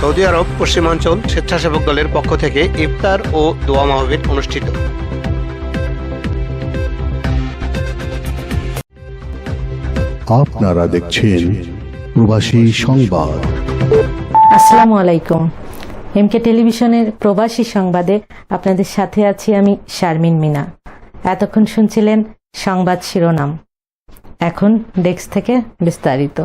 Saudi আরব পশ্চিমাঞ্চল স্বেচ্ছাসেবক দলের পক্ষ থেকে ইফতার ও দোয়া মাহবিল অনুষ্ঠিত। আপনারা দেখছেন প্রবাসী সংবাদ। আসসালামু আলাইকুম। এমকে টেলিভিশনের প্রবাসী সংবাদে আপনাদের সাথে আছি আমি শারমিন মিনা। এতক্ষণ শুনছিলেন সংবাদ শিরোনাম। এখন ডেস্ক থেকে বিস্তারিত।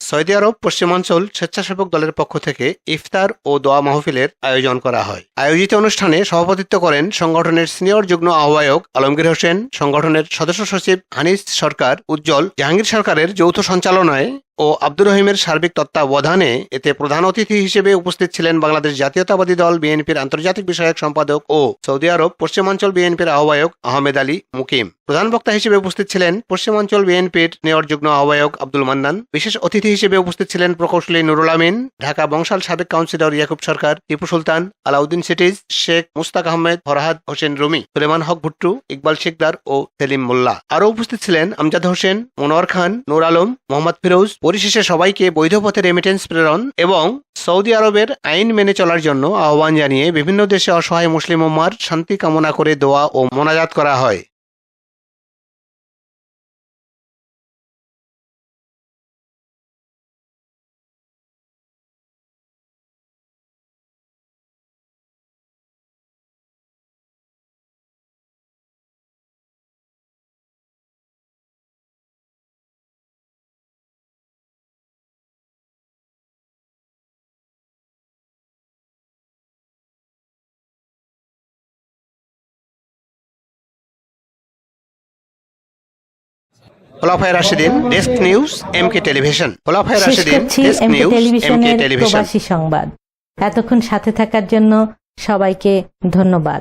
সৌদি আরব পশ্চিমাঞ্চল স্বেচ্ছাসেবক দলের পক্ষ থেকে ইফতার ও দোয়া মাহফিলের আয়োজন করা হয়। আয়োজিত অনুষ্ঠানে সভাপতিত্ব করেন সংগঠনের সিনিয়র যুগ্ম আহ্বায়ক আলমগীর হোসেন, সংগঠনের সদস্য সচিব হানিস সরকার, উজ্জ্বল জাহাঙ্গীর সরকারের যৌথ সঞ্চালনায় ও আব্দুর রহিমের সার্বিক তত্ত্বাবধানে এতে প্রধান অতিথি হিসেবে উপস্থিত ছিলেন বাংলাদেশ জাতীয়তাবাদী দল, বিএনপির আন্তর্জাতিক বিষয়ক সম্পাদক ও সৌদি আরব, পশ্চিমাঞ্চল বিএনপির আহ্বায়ক আহমেদ আলী মুকিম। প্রধান বক্তা হিসেবে উপস্থিত ছিলেন পশ্চিমাঞ্চল বিএনপির মেয়র যুগ্ম আহ্বায়ক আব্দুল মান্নান। বিশেষ অতিথি হিসেবে উপস্থিত ছিলেন প্রকৌশলী নুরুল আমিন, ঢাকা বংশাল সাবেক কাউন্সিলর ইয়াকুব সরকার, টিপু সুলতান, আলাউদ্দিন সিটিজ, শেখ মুস্তাক আহমেদ, ফরহাদ হোসেন রুমি, সুলেমান হক ভুট্টু, ইকবাল শিকদার ও সেলিম মোল্লা। আরও উপস্থিত ছিলেন আমজাদ হোসেন, মনোয়ার খান, নুর আলম, মোহাম্মদ ফিরোজ পরিশেষে সবাইকে বৈধ পথে রেমিটেন্স প্রেরণ এবং সৌদি আরবের আইন মেনে চলার জন্য আহ্বান জানিয়ে বিভিন্ন দেশে অসহায় মুসলিম উম্মার শান্তি কামনা করে দোয়া ও মোনাজাত করা হয়। Rashidin desk news television Rashidin desk news television প্রবাসী সংবাদ। এতক্ষণ সাথে থাকার জন্য সবাইকে ধন্যবাদ।